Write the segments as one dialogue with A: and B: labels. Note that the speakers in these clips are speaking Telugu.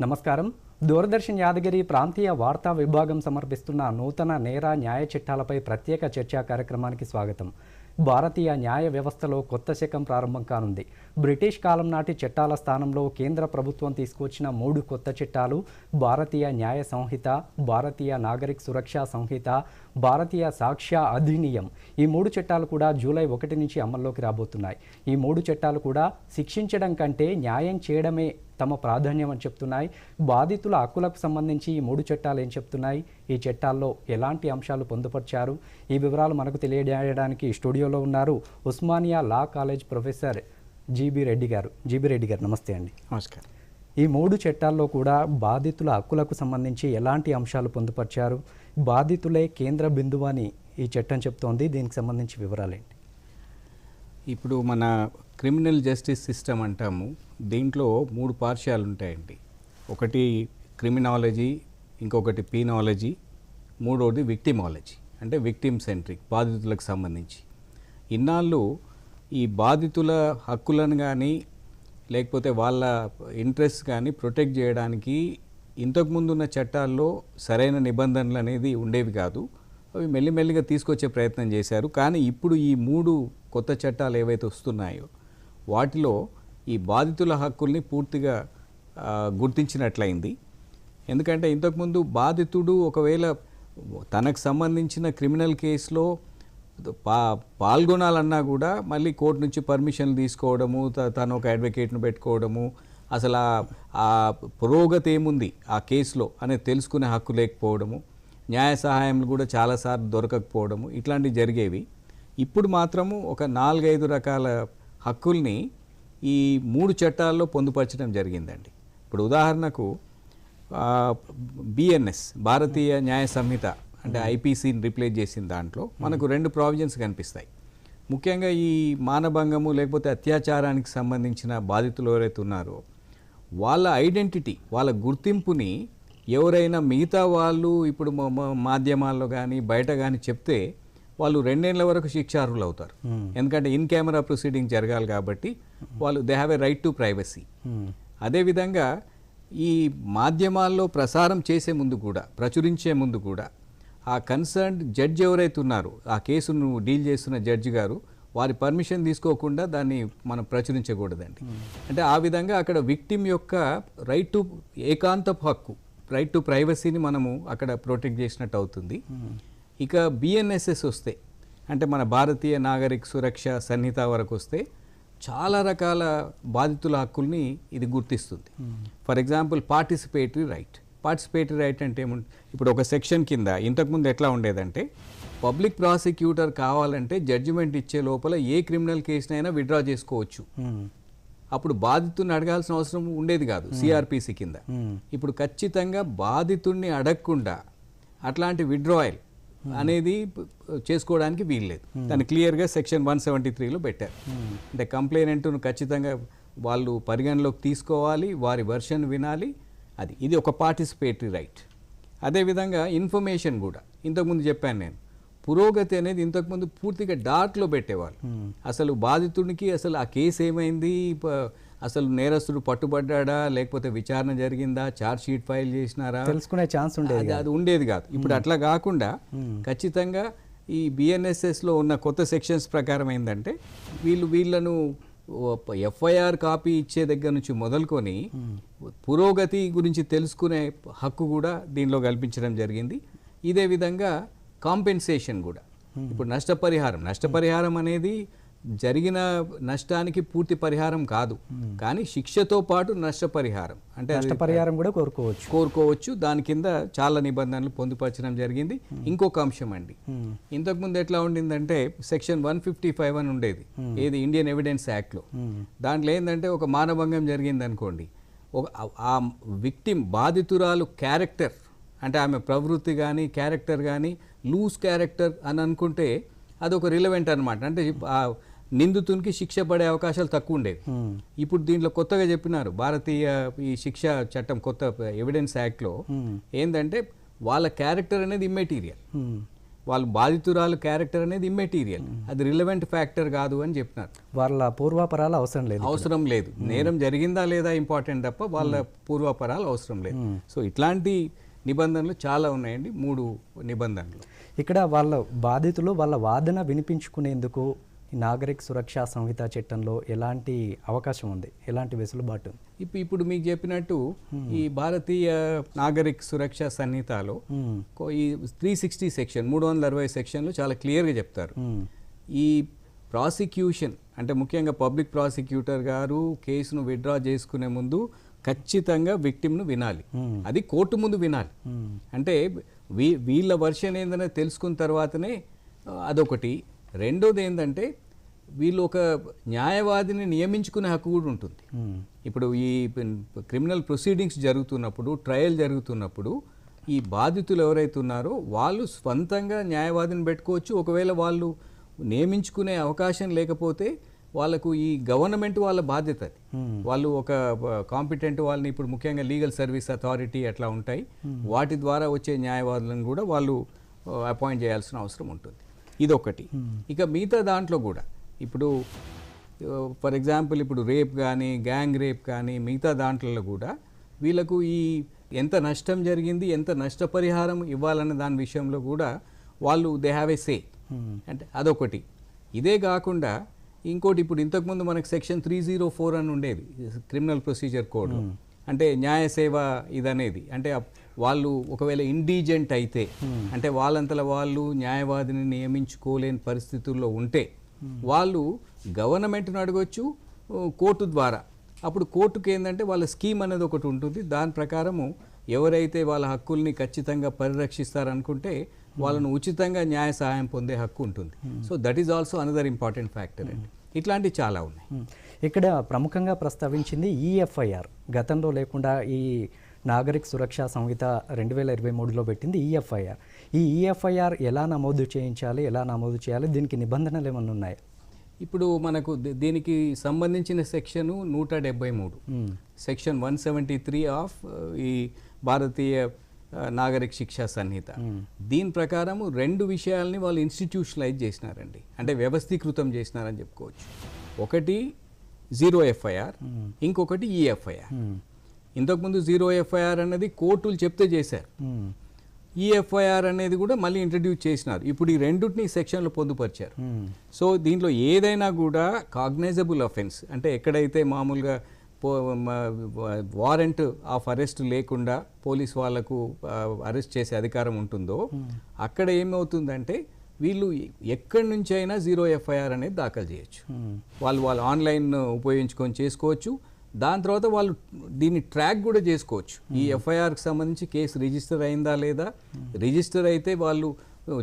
A: నమస్కారం. దూరదర్శన్ యాదగిరి ప్రాంతీయ వార్తా విభాగం సమర్పిస్తున్న నూతన నేర న్యాయ చట్టాలపై ప్రత్యేక చర్చా కార్యక్రమానికి స్వాగతం. భారతీయ న్యాయ వ్యవస్థలో కొత్త శకం ప్రారంభం కానుంది. బ్రిటిష్ కాలం నాటి చట్టాల స్థానంలో కేంద్ర ప్రభుత్వం తీసుకొచ్చిన మూడు కొత్త చట్టాలు భారతీయ న్యాయ సంహిత భారతీయ నాగరిక సురక్షా సంహిత భారతీయ సాక్ష్య అధినియం. ఈ మూడు చట్టాలు కూడా జూలై ఒకటి నుంచి అమల్లోకి రాబోతున్నాయి. ఈ మూడు చట్టాలు కూడా శిక్షించడం కంటే న్యాయం చేయడమే తమ ప్రాధాన్యం అని చెప్తున్నాయి. బాధితుల హక్కులకు సంబంధించి ఈ మూడు చట్టాలు ఏం చెప్తున్నాయి? ఈ చట్టాల్లో ఎలాంటి అంశాలు పొందుపరిచారు? ఈ వివరాలు మనకు తెలియజేయడానికి స్టూడియోలో ఉన్నారు Osmania law college professor GB Reddy garu. GB Reddy గారు నమస్తే అండి.
B: నమస్కారం.
A: ఈ మూడు చట్టాల్లో కూడా బాధితుల హక్కులకు సంబంధించి ఎలాంటి అంశాలు పొందుపరిచారు? బాధితులే కేంద్ర బిందువు అని ఈ చట్టం చెప్తోంది. దీనికి సంబంధించి వివరాలేంటి?
B: ఇప్పుడు మన క్రిమినల్ జస్టిస్ సిస్టమ్ అంటాము. దీంట్లో మూడు పార్శ్యాలు ఉంటాయండి. ఒకటి క్రిమినాలజీ ఇంకొకటి పీనాలజీ మూడోది విక్టిమాలజీ అంటే విక్టిమ్ సెంట్రిక్ బాధితులకు సంబంధించి. ఇన్నాళ్ళు ఈ బాధితుల హక్కులను కానీ లేకపోతే వాళ్ళ ఇంట్రెస్ట్ కానీ ప్రొటెక్ట్ చేయడానికి ఇంతకుముందు ఉన్న చట్టాల్లో సరైన నిబంధనలు అనేది ఉండేవి కాదు. అవి మెల్లిమెల్లిగా తీసుకొచ్చే ప్రయత్నం చేశారు. కానీ ఇప్పుడు ఈ మూడు కొత్త చట్టాలు ఏవైతే వస్తున్నాయో వాటిలో ఈ బాధితుల హక్కుల్ని పూర్తిగా గుర్తించినట్లయింది. ఎందుకంటే ఇంతకుముందు బాధితుడు ఒకవేళ తనకు సంబంధించిన క్రిమినల్ కేసులో పా పాల్గొనాలన్నా కూడా మళ్ళీ కోర్టు నుంచి పర్మిషన్ తీసుకోవడము త- తను ఒక అడ్వకేట్ను పెట్టుకోవడము అసలు ఆ- ఆ పురోగతి ఏముంది ఆ కేసులో అనేది తెలుసుకునే హక్కు లేకపోవడము న్యాయ సహాయం కూడా చాలాసార్లు దొరకకపోవడము ఇట్లాంటివి జరిగేవి. ఇప్పుడు మాత్రము ఒక నాలుగైదు రకాల హక్కుల్ని ఈ మూడు చట్టాల్లో పొందుపరచడం జరిగిందండి. ఇప్పుడు ఉదాహరణకు బిఎన్ఎస్ భారతీయ న్యాయ సంహిత అంటే ఐపీసీని రిప్లేస్ చేసిన దాంట్లో మనకు రెండు ప్రావిజన్స్ కనిపిస్తాయి. ముఖ్యంగా ఈ మానభంగము లేకపోతే అత్యాచారానికి సంబంధించిన బాధితులు ఎవరైతే ఉన్నారో వాళ్ళ ఐడెంటిటీ వాళ్ళ గుర్తింపుని ఎవరైనా మిగతా వాళ్ళు ఇప్పుడు మాధ్యమాల్లో కానీ బయట కానీ చెప్తే వాళ్ళు రెండేళ్ళ వరకు శిక్షార్హులు అవుతారు ఎందుకంటే ఇన్ కెమెరా ప్రొసీడింగ్ జరగాలి కాబట్టి వాళ్ళు they have a right to privacy అదేవిధంగా ఈ మాధ్యమాల్లో ప్రసారం చేసే ముందు కూడా ప్రచురించే ముందు కూడా ఆ కన్సర్న్డ్ జడ్జి ఎవరైతే ఉన్నారో ఆ కేసును డీల్ చేస్తున్న జడ్జి గారు వారి పర్మిషన్ తీసుకోకుండా దాన్ని మనం ప్రచురించకూడదండి. అంటే ఆ విధంగా అక్కడ విక్టిమ్ యొక్క రైట్ టు ఏకాంతపు హక్కు రైట్ టు ప్రైవసీని మనము అక్కడ ప్రొటెక్ట్ చేసినట్టు అవుతుంది. ఇక బిఎన్ఎస్ఎస్ వస్తే అంటే మన భారతీయ నాగరిక సురక్ష సన్నిహిత వరకు వస్తే చాలా రకాల బాధితుల హక్కుల్ని ఇది గుర్తిస్తుంది. For example participatory right participatory right అంటే ఏముంది ఇప్పుడు ఒక సెక్షన్ కింద ఇంతకుముందు ఎట్లా ఉండేదంటే పబ్లిక్ ప్రాసిక్యూటర్ కావాలంటే జడ్జిమెంట్ ఇచ్చే లోపల ఏ క్రిమినల్ కేసునైనా విత్డ్రా చేసుకోవచ్చు. అప్పుడు బాధితుడిని అడగాల్సిన అవసరం ఉండేది కాదు సిఆర్పిసి కింద. ఇప్పుడు ఖచ్చితంగా బాధితుడిని అడగకుండా అట్లాంటి విడ్రాయల్ అనేది చేసుకోవడానికి వీల్లేదు. దాన్ని క్లియర్గా సెక్షన్ వన్ సెవెంటీ త్రీలో పెట్టారు. అంటే కంప్లైనెంట్ను ఖచ్చితంగా వాళ్ళు పరిగణలోకి తీసుకోవాలి వారి వర్షన్ వినాలి అది. ఇది ఒక పార్టిసిపేటరీ రైట్. అదేవిధంగా ఇన్ఫర్మేషన్ కూడా. ఇంతకుముందు చెప్పాను నేను. పురోగతి అనేది ఇంతకుముందు పూర్తిగా డార్క్లో పెట్టేవాళ్ళు. అసలు బాధితుడికి అసలు ఆ కేసు ఏమైంది? అసలు నేరస్తుడు పట్టుబడ్డా లేకపోతే విచారణ జరిగిందా? ఛార్జ్ షీట్ ఫైల్ చేసినారా?
A: తెలుసుకునే ఛాన్స్ ఉండేది
B: అది అది ఉండేది కాదు. ఇప్పుడు అట్లా కాకుండా ఖచ్చితంగా ఈ బిఎన్ఎస్ఎస్లో ఉన్న కొత్త సెక్షన్స్ ప్రకారం ఏంటంటే వీళ్ళు వీళ్ళను ఎఫ్ఐఆర్ కాపీ ఇచ్చే దగ్గర నుంచి మొదలుకొని పురోగతి గురించి తెలుసుకునే హక్కు కూడా దీనిలో కల్పించడం జరిగింది. ఇదే విధంగా కాంపెన్సేషన్ కూడా. ఇప్పుడు నష్టపరిహారం నష్టపరిహారం అనేది జరిగిన నష్టానికి పూర్తి పరిహారం కాదు. కానీ శిక్షతో పాటు నష్టపరిహారం. అంటే
A: నష్టపరిహారం కూడా కోరుకోవచ్చు.
B: కోరుకోవచ్చు. దాని కింద చాలా నిబంధనలు పొందుపరచడం జరిగింది. ఇంకొక అంశం అండి. ఇంతకుముందు ఎట్లా ఉండిందంటే సెక్షన్ వన్ ఫిఫ్టీ ఫైవ్ అని ఉండేది. ఏది ఇండియన్ ఎవిడెన్స్ యాక్ట్లో. దాంట్లో ఏంటంటే ఒక మానభంగం జరిగింది అనుకోండి ఒక ఆ- విక్టిమ్ బాధితురాలు క్యారెక్టర్ అంటే ఆమె ప్రవృత్తి కానీ క్యారెక్టర్ కానీ లూజ్ క్యారెక్టర్ అని అనుకుంటే అది ఒక రిలవెంట్ అనమాట అంటే నిందితునికి శిక్ష పడే అవకాశాలు తక్కువ ఉండేవి. ఇప్పుడు దీంట్లో కొత్తగా చెప్పినారు భారతీయ ఈ శిక్ష చట్టం కొత్త ఎవిడెన్స్ యాక్ట్లో ఏంటంటే వాళ్ళ క్యారెక్టర్ అనేది ఇమ్మెటీరియల్ వాళ్ళు బాధితురాలు క్యారెక్టర్ అనేది ఇమ్మెటీరియల్ అది రిలవెంట్ ఫ్యాక్టర్ కాదు అని చెప్పినారు.
A: వాళ్ళ పూర్వాపరాలు అవసరం లేదు
B: అవసరం లేదు. నేరం జరిగిందా లేదా ఇంపార్టెంట్ తప్ప వాళ్ళ పూర్వపరాలు అవసరం లేదు. సో ఇట్లాంటి నిబంధనలు చాలా ఉన్నాయండి మూడు నిబంధనలు.
A: ఇక్కడ వాళ్ళ బాధితులు వాళ్ళ వాదన వినిపించుకునేందుకు నాగరిక సురక్షా సంహిత చట్టంలో ఎలాంటి అవకాశం ఉంది? ఎలాంటి వెసులుబాటు ఉంది?
B: ఇప్పుడు ఇప్పుడు మీకు చెప్పినట్టు ఈ భారతీయ నాగరిక సురక్ష సంహితలో ఈ త్రీ సిక్స్టీ సెక్షన్ మూడు వందల అరవై సెక్షన్లో చాలా క్లియర్గా చెప్తారు. ఈ ప్రాసిక్యూషన్ అంటే ముఖ్యంగా పబ్లిక్ ప్రాసిక్యూటర్ గారు కేసును విత్డ్రా చేసుకునే ముందు ఖచ్చితంగా విక్టిమ్ను వినాలి. అది కోర్టు ముందు వినాలి. అంటే వీ వీళ్ళ వర్షన్ ఏందనే తెలుసుకున్న తర్వాతనే అదొకటి. రెండోది ఏంటంటే వీళ్ళు ఒక న్యాయవాదిని నియమించుకునే హక్కు కూడా ఉంటుంది. ఇప్పుడు ఈ క్రిమినల్ ప్రొసీడింగ్స్ జరుగుతున్నప్పుడు ట్రయల్ జరుగుతున్నప్పుడు ఈ బాధితులు ఎవరైతే ఉన్నారో వాళ్ళు స్వంతంగా న్యాయవాదిని పెట్టుకోవచ్చు. ఒకవేళ వాళ్ళు నియమించుకునే అవకాశం లేకపోతే వాళ్ళకు ఈ గవర్నమెంట్ వాళ్ళ బాధ్యత అది. వాళ్ళు ఒక కాంపిటెంట్ వాళ్ళని ఇప్పుడు ముఖ్యంగా లీగల్ సర్వీస్ అథారిటీ అట్లా ఉంటాయి. వాటి ద్వారా వచ్చే న్యాయవాదులను కూడా వాళ్ళు అపాయింట్ చేయాల్సిన అవసరం ఉంటుంది. ఇదొకటి. ఇక మిగతా దాంట్లో కూడా. ఇప్పుడు ఫర్ ఎగ్జాంపుల్ ఇప్పుడు రేప్ కానీ గ్యాంగ్ రేప్ కానీ మిగతా దాంట్లో కూడా వీళ్ళకు ఈ ఎంత నష్టం జరిగింది ఎంత నష్టపరిహారం ఇవ్వాలనే దాని విషయంలో కూడా వాళ్ళు దే హ్యావ్ ఏ సే. అంటే అదొకటి. ఇదే కాకుండా ఇంకోటి ఇప్పుడు ఇంతకుముందు మనకు సెక్షన్ త్రీ జీరో ఫోర్ అని ఉండేది క్రిమినల్ ప్రొసీజర్ కోడ్. అంటే న్యాయ సేవ ఇదనేది. అంటే వాళ్ళు ఒకవేళ ఇండీజెంట్ అయితే అంటే వాళ్ళంతల వాళ్ళు న్యాయవాదిని నియమించుకోలేని పరిస్థితుల్లో ఉంటే వాళ్ళు గవర్నమెంట్ను అడగొచ్చు కోర్టు ద్వారా. అప్పుడు కోర్టుకి ఏంటంటే వాళ్ళ స్కీమ్ అనేది ఒకటి ఉంటుంది. దాని ప్రకారము ఎవరైతే వాళ్ళ హక్కుల్ని ఖచ్చితంగా పరిరక్షిస్తారనుకుంటే వాళ్ళను ఉచితంగా న్యాయ సహాయం పొందే హక్కు ఉంటుంది. So that is also another important factor అండి. ఇట్లాంటివి చాలా ఉన్నాయి.
A: ఇక్కడ ప్రముఖంగా ప్రస్తావించింది ఈఎఫ్ఐఆర్ గతంలో లేకుండా ఈ నాగరిక సురక్షా సంహిత రెండు వేల ఇరవై మూడులో పెట్టింది ఈఎఫ్ఐఆర్ ఈ ఈఎఫ్ఐఆర్ ఎలా నమోదు చేయించాలి ఎలా నమోదు చేయాలి దీనికి నిబంధనలు ఏమన్నా ఉన్నాయా?
B: ఇప్పుడు మనకు దీనికి సంబంధించిన సెక్షను నూట డెబ్బై మూడు. Section one seventy three of ఈ భారతీయ నాగరిక శిక్షా సంహిత. దీని ప్రకారము రెండు విషయాల్ని వాళ్ళు ఇన్స్టిట్యూషనలైజ్ చేసినారండి. అంటే వ్యవస్థీకృతం చేసినారని చెప్పుకోవచ్చు. ఒకటి జీరో ఎఫ్ఐఆర్ ఇంకొకటి ఈఎఫ్ఐఆర్. ఇంతకుముందు జీరో ఎఫ్ఐఆర్ అన్నది కోర్టులు చెప్తే చేశారు. ఈఎఫ్ఐఆర్ అనేది కూడా మళ్ళీ ఇంట్రడ్యూస్ చేసినారు ఇప్పుడు ఈ రెండుటిని సెక్షన్లో పొందుపరిచారు. సో దీంట్లో ఏదైనా కూడా కాగ్నైజబుల్ అఫెన్స్ అంటే ఎక్కడైతే మామూలుగా వారెంట్ ఆఫ్ అరెస్ట్ లేకుండా పోలీస్ వాళ్ళకు అరెస్ట్ చేసే అధికారం ఉంటుందో అక్కడ ఏమవుతుందంటే వీళ్ళు ఎక్కడి నుంచి అయినా జీరో ఎఫ్ఐఆర్ అనేది దాఖలు చేయొచ్చు.
A: మ్మ్.
B: వాళ్ళు వాళ్ళు ఆన్లైన్ ఉపయోగించుకొని చేసుకోవచ్చు. దాని తర్వాత వాళ్ళు దీన్ని ట్రాక్ కూడా చేసుకోవచ్చు. ఈ ఎఫ్ఐఆర్కి సంబంధించి కేసు రిజిస్టర్ అయిందా లేదా? రిజిస్టర్ అయితే వాళ్ళు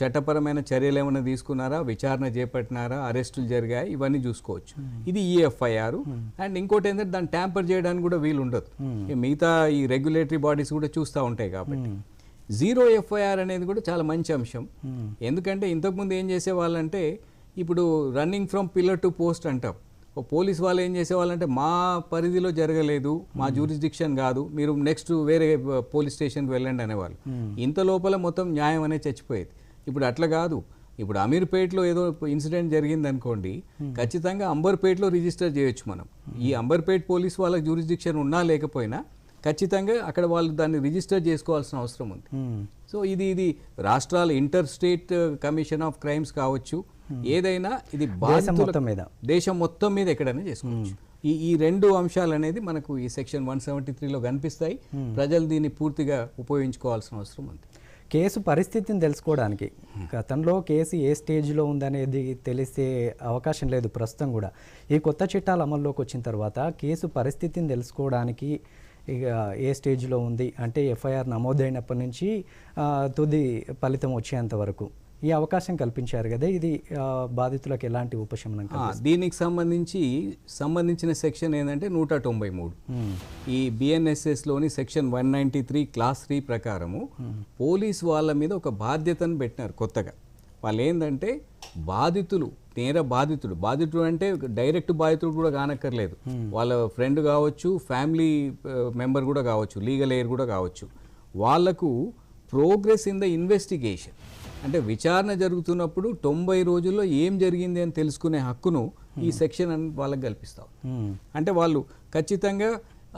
B: చట్టపరమైన చర్యలు ఏమైనా తీసుకున్నారా? విచారణ చేపట్టినారా? అరెస్టులు జరిగాయి? ఇవన్నీ చూసుకోవచ్చు. ఇది ఈ ఎఫ్ఐఆర్. అండ్ ఇంకోటి ఏంటంటే దాన్ని ట్యాంపర్ చేయడానికి కూడా వీలు ఉండదు మిగతా ఈ రెగ్యులేటరీ బాడీస్ కూడా చూస్తూ ఉంటాయి కాబట్టి. జీరో ఎఫ్ఐఆర్ అనేది కూడా చాలా మంచి అంశం. ఎందుకంటే ఇంతకుముందు ఏం చేసేవాళ్ళంటే ఇప్పుడు running from pillar to post అంటాం. ఓ పోలీస్ వాళ్ళు ఏం చేసేవాళ్ళంటే మా పరిధిలో జరగలేదు మా జ్యూరిస్డిక్షన్ కాదు మీరు నెక్స్ట్ వేరే పోలీస్ స్టేషన్కి వెళ్ళండి అనేవాళ్ళు. ఇంత లోపల మొత్తం న్యాయం అనేది చచ్చిపోయేది. ఇప్పుడు అట్లా కాదు. ఇప్పుడు అమీర్పేటలో ఏదో ఇన్సిడెంట్ జరిగింది అనుకోండి ఖచ్చితంగా అంబర్పేటలో రిజిస్టర్ చేయొచ్చు మనం. ఈ అంబర్పేట్ పోలీస్ వాళ్ళకి జ్యూరిస్డిక్షన్ ఉన్నా లేకపోయినా ఖచ్చితంగా అక్కడ వాళ్ళు దాన్ని రిజిస్టర్ చేసుకోవాల్సిన అవసరం ఉంది.
A: మ్మ్.
B: సో ఇది ఇది రాష్ట్రాల inter state commission of crimes కావచ్చు. ఏదైనా ఇది
A: మొత్తం మీద.
B: దేశం మొత్తం మీద ఎక్కడైనా చేసుకోవచ్చు. ఈ ఈ రెండు అంశాలు అనేది మనకు ఈ సెక్షన్ వన్ సెవెంటీ త్రీలో కనిపిస్తాయి. ప్రజలు దీన్ని పూర్తిగా ఉపయోగించుకోవాల్సిన అవసరం ఉంది.
A: కేసు పరిస్థితిని తెలుసుకోవడానికి గతంలో కేసు ఏ స్టేజ్లో ఉందనేది తెలిసే అవకాశం లేదు ప్రస్తుతం కూడా. ఈ కొత్త చట్టాలు అమల్లోకి వచ్చిన తర్వాత కేసు పరిస్థితిని తెలుసుకోవడానికి ఏ స్టేజ్లో ఉంది అంటే ఎఫ్ఐఆర్ నమోదైనప్పటి నుంచి తుది ఫలితం వచ్చేంత వరకు. ఈ అవకాశం కల్పించారు కదా ఇది బాధితులకు ఎలాంటి ఉపశమనం
B: దీనికి సంబంధించి సంబంధించిన సెక్షన్ ఏంటంటే నూట తొంభై మూడు. ఈ బిఎన్ఎస్ఎస్లోని section one ninety three clause three ప్రకారము పోలీస్ వాళ్ళ మీద ఒక బాధ్యతను పెట్టినారు కొత్తగా. వాళ్ళు ఏంటంటే బాధితులు నేర బాధితుడు. బాధితుడు అంటే డైరెక్ట్ బాధితుడు కూడా కానక్కర్లేదు. వాళ్ళ ఫ్రెండ్ కావచ్చు ఫ్యామిలీ మెంబర్ కూడా కావచ్చు లీగల్ ఎయిర్ కూడా కావచ్చు. వాళ్ళకు ప్రోగ్రెస్ ఇన్ ద ఇన్వెస్టిగేషన్. అంటే విచారణ జరుగుతున్నప్పుడు తొంభై రోజుల్లో ఏం జరిగింది అని తెలుసుకునే హక్కును ఈ సెక్షన్ అని వాళ్ళకి కల్పిస్తాం. అంటే వాళ్ళు ఖచ్చితంగా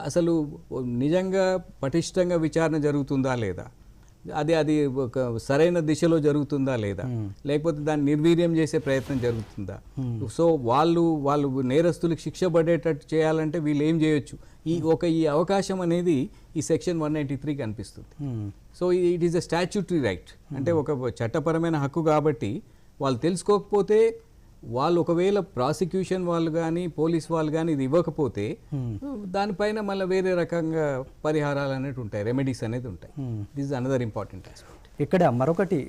B: అసలు నిజంగా పటిష్టంగా విచారణ జరుగుతుందా లేదా? అది అది ఒక సరైన దిశలో జరుగుతుందా లేదా? లేకపోతే దాన్ని నిర్వీర్యం చేసే ప్రయత్నం జరుగుతుందా? సో వాళ్ళు వాళ్ళు నేరస్తులకు శిక్ష పడేటట్టు చేయాలంటే వీళ్ళు ఏం చేయొచ్చు? ఈ ఒక ఈ అవకాశం అనేది ఈ సెక్షన్ వన్ నైంటీ త్రీ కనిపిస్తుంది. So it is a statutory right. అంటే ఒక చట్టపరమైన హక్కు కాబట్టి వాళ్ళు తెలుసుకోకపోతే వాళ్ళు ఒకవేళ ప్రాసిక్యూషన్ వాళ్ళు కానీ పోలీస్ వాళ్ళు కానీ ఇది ఇవ్వకపోతే దానిపైన మళ్ళీ వేరే రకంగా పరిహారాలు అనేవి ఉంటాయి రెమెడీస్ అనేది ఉంటాయి. దిస్ అనదర్ ఇంపార్టెంట్ ఆస్పెక్ట్
A: ఇక్కడ మరొకటి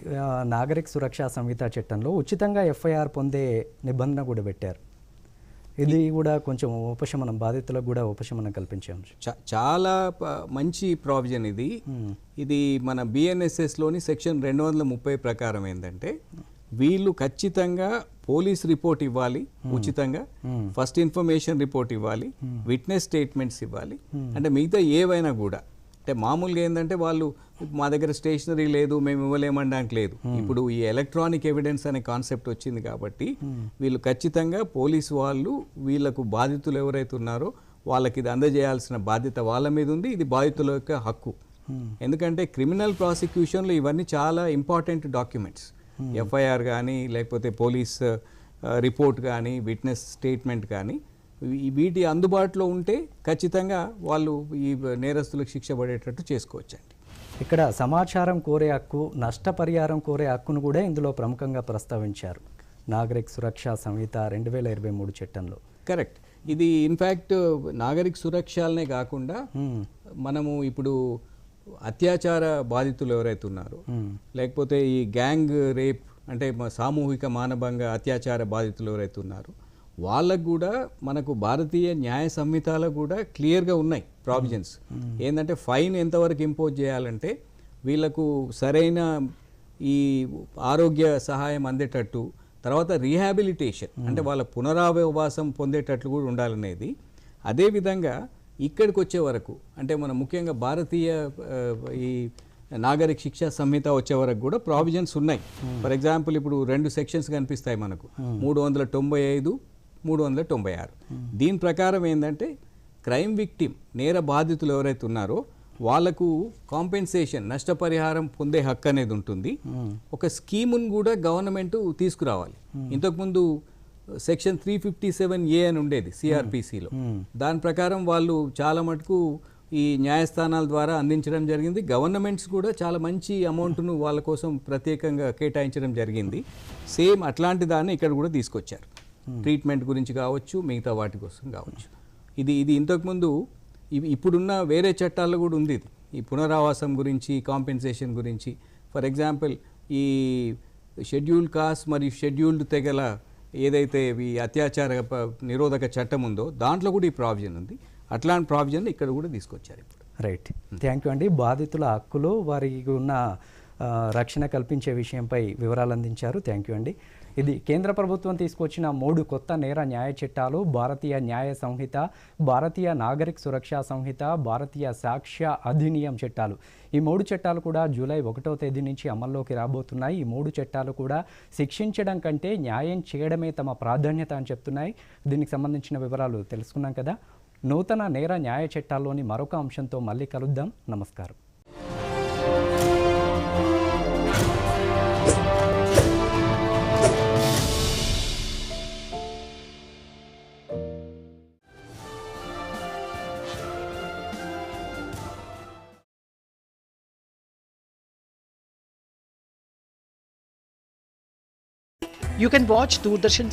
A: నాగరిక సురక్షా సంహిత చట్టంలో ఉచితంగా ఎఫ్ఐఆర్ పొందే నిబంధన కూడా పెట్టారు. ఇది కూడా కొంచెం ఉపశమనం బాధితులకు కూడా ఉపశమనం కల్పించే
B: చాలా మంచి ప్రావిజన్ ఇది. ఇది మన బిఎన్ఎస్ఎస్లోని సెక్షన్ రెండు వందల ముప్పై ప్రకారం ఏంటంటే వీళ్ళు ఖచ్చితంగా పోలీస్ రిపోర్ట్ ఇవ్వాలి ఉచితంగా. ఫస్ట్ ఇన్ఫర్మేషన్ రిపోర్ట్ ఇవ్వాలి విట్నెస్ స్టేట్మెంట్స్ ఇవ్వాలి. అంటే మిగతా ఏవైనా కూడా. అంటే మామూలుగా ఏంటంటే వాళ్ళు మా దగ్గర స్టేషనరీ లేదు మేము ఇవ్వలేమనడానికి లేదు. ఇప్పుడు ఈ ఎలక్ట్రానిక్ ఎవిడెన్స్ అనే కాన్సెప్ట్ వచ్చింది కాబట్టి వీళ్ళు ఖచ్చితంగా పోలీసు వాళ్ళు వీళ్ళకు బాధితులు ఎవరైతే ఉన్నారో వాళ్ళకి ఇది అందజేయాల్సిన బాధ్యత వాళ్ళ మీద ఉంది ఇది బాధితుల యొక్క హక్కు. ఎందుకంటే క్రిమినల్ ప్రాసిక్యూషన్లో ఇవన్నీ చాలా ఇంపార్టెంట్ డాక్యుమెంట్స్ ఎఫ్ఐఆర్ కానీ లేకపోతే పోలీస్ రిపోర్ట్ కానీ విట్నెస్ స్టేట్మెంట్ కానీ వీటి అందుబాటులో ఉంటే ఖచ్చితంగా వాళ్ళు ఈ నేరస్తులకు శిక్ష పడేటట్టు చేసుకోవచ్చండి.
A: ఇక్కడ సమాచారం కోరే హక్కు నష్టపరిహారం కోరే హక్కును కూడా ఇందులో ప్రముఖంగా ప్రస్తావించారు. నాగరిక సురక్షా సంహిత రెండు వేల ఇరవై మూడు చట్టంలో.
B: కరెక్ట్. ఇది ఇన్ఫ్యాక్ట్ నాగరిక సురక్షాలనే కాకుండా
A: మ్మ్.
B: మనము ఇప్పుడు అత్యాచార బాధితులు ఎవరైతే ఉన్నారో లేకపోతే ఈ గ్యాంగ్ రేప్ అంటే సామూహిక మానభంగ అత్యాచార బాధితులు ఎవరైతే ఉన్నారో వాళ్ళకు కూడా మనకు భారతీయ న్యాయ సంహితాలో కూడా క్లియర్గా ఉన్నాయి ప్రావిజన్స్. ఏంటంటే ఫైన్ ఎంతవరకు ఇంపోజ్ చేయాలంటే వీళ్ళకు సరైన ఈ ఆరోగ్య సహాయం అందేటట్టు తర్వాత రీహాబిలిటేషన్ అంటే వాళ్ళ పునరావాసం పొందేటట్లు కూడా ఉండాలనేది. అదేవిధంగా ఇక్కడికి వచ్చే వరకు అంటే మన ముఖ్యంగా భారతీయ ఈ నాగరిక శిక్షా సంహిత వచ్చే వరకు కూడా ప్రావిజన్స్ ఉన్నాయి. ఫర్ ఎగ్జాంపుల్ ఇప్పుడు రెండు సెక్షన్స్ కనిపిస్తాయి మనకు. మూడు వందల తొంభై ఐదు మూడు వందల తొంభై ఆరు. దీని ప్రకారం ఏంటంటే క్రైమ్ విక్టిమ్ నేర బాధితులు ఎవరైతే ఉన్నారో వాళ్ళకు కాంపెన్సేషన్ నష్టపరిహారం పొందే హక్కు అనేది ఉంటుంది. ఒక స్కీమును కూడా గవర్నమెంట్ తీసుకురావాలి. ఇంతకుముందు section three fifty seven A అని ఉండేది సిఆర్పిసిలో దాని ప్రకారం వాళ్ళు చాలా మటుకు ఈ న్యాయస్థానాల ద్వారా అందించడం జరిగింది. గవర్నమెంట్స్ కూడా చాలా మంచి అమౌంట్ను వాళ్ళ కోసం ప్రత్యేకంగా కేటాయించడం జరిగింది. సేమ్ అట్లాంటి దాన్ని ఇక్కడ కూడా తీసుకొచ్చారు. ట్రీట్మెంట్ గురించి కావచ్చు మిగతా వాటి కోసం కావచ్చు. ఇది ఇది ఇంతకుముందు ఇవి ఇప్పుడున్న వేరే చట్టాల్లో కూడా ఉంది ఇది. ఈ పునరావాసం గురించి కాంపెన్సేషన్ గురించి. ఫర్ ఎగ్జాంపుల్ ఈ షెడ్యూల్డ్ కాస్ట్ మరియు షెడ్యూల్డ్ తెగల ఏదైతే ఈ అత్యాచార నిరోధక చట్టం ఉందో దాంట్లో కూడా ఈ ప్రావిజన్ ఉంది. అట్లాంటి ప్రావిజన్ ఇక్కడ కూడా తీసుకొచ్చారు ఇప్పుడు.
A: రైట్. థ్యాంక్ యూ అండి. బాధితుల హక్కులు వారికి ఉన్న రక్షణ కల్పించే విషయంపై వివరాలు అందించారు. థ్యాంక్ యూ అండి. ఇది కేంద్ర ప్రభుత్వం తీసుకొచ్చిన మూడు కొత్త నేర న్యాయ చట్టాలు భారతీయ న్యాయ సంహిత భారతీయ నాగరిక సురక్షా సంహిత భారతీయ సాక్ష్య అధినియం చట్టాలు. ఈ మూడు చట్టాలు కూడా జూలై ఒకటో తేదీ నుంచి అమల్లోకి రాబోతున్నాయి. ఈ మూడు చట్టాలు కూడా శిక్షించడం కంటే న్యాయం చేయడమే తమ ప్రాధాన్యత అని చెప్తున్నాయి. దీనికి సంబంధించిన వివరాలు తెలుసుకున్నాం కదా. నూతన నేర న్యాయ చట్టాల్లోని మరొక అంశంతో మళ్ళీ కలుద్దాం. నమస్కారం.
C: You can watch Doordarshan